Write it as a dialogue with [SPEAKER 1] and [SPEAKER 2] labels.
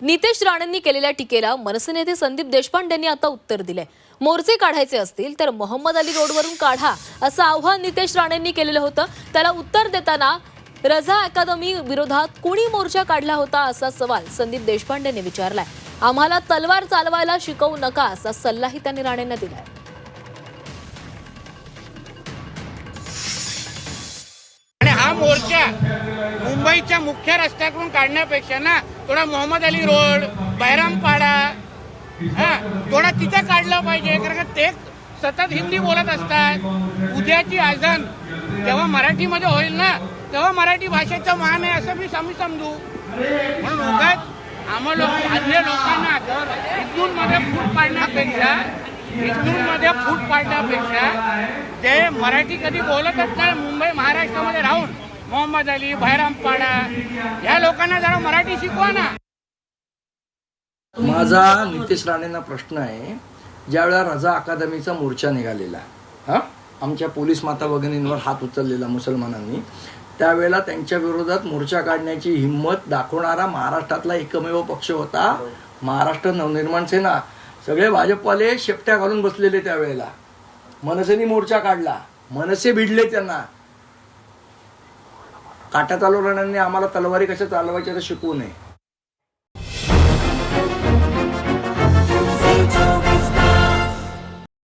[SPEAKER 1] नितेश राणेंनी केलेल्या टीकेला मनसे नेते संदीप देशपांडेंनी आता उत्तर दिले मोर्चे काढायचे असतील तर मोहम्मद अली रोडवरून काढा असं आव्हान नितेश राणेंनी केलेलं होतं. त्याला उत्तर देताना रझा अकादमी विरोधात कुणी मोर्चा काढला होता असा सवाल संदीप देशपांडेंनी विचारलाय. आम्हाला तलवार चालवायला शिकवू नका असा सल्लाही त्यांनी राणेंना दिलाय.
[SPEAKER 2] आणि हा मोर्चा मुंबईच्या मुख्य रस्त्याकडून काढण्यापेक्षा ना थोडा मोहम्मद अली रोड बैरामपाडा हा थोडा तिथे काढलं पाहिजे. कारण का ते सतत हिंदी बोलत असतात. उद्याची आजन जेव्हा मराठीमध्ये होईल ना तेव्हा मराठी भाषेचं मान आहे असं मी आम्ही समजू. म्हणून उगाच आम्हा लोक अन्य लोकांना हिंदूंमध्ये फूट पाडण्यापेक्षा हिंदूंमध्ये फूट पाडण्यापेक्षा ते मराठी कधी बोलतच नाही मुंबई महाराष्ट्रामध्ये राहून मोहम्मद अली बैरामपाडा ह्या लोकांना जरा मराठी शिकवा ना.
[SPEAKER 3] माझा नितेश राणेंना प्रश्न आहे ज्यावेळेला रजा अकादमीचा मोर्चा निघालेला हा? आमच्या पोलीस माता भगिनींवर हात उचललेला मुसलमानांनी त्यावेळेला त्यांच्या विरोधात मोर्चा काढण्याची हिंमत दाखवणारा महाराष्ट्रातला एकमेव पक्ष होता महाराष्ट्र नवनिर्माण सेना. सगळे भाजपवाले शेपट्या घालून बसलेले त्यावेळेला. मनसेनी मोर्चा काढला मनसे भिडले त्यांना. काटा चालवणाऱ्यांनी आम्हाला तलवारी कशा चालवायच्या तर शिकवू नये.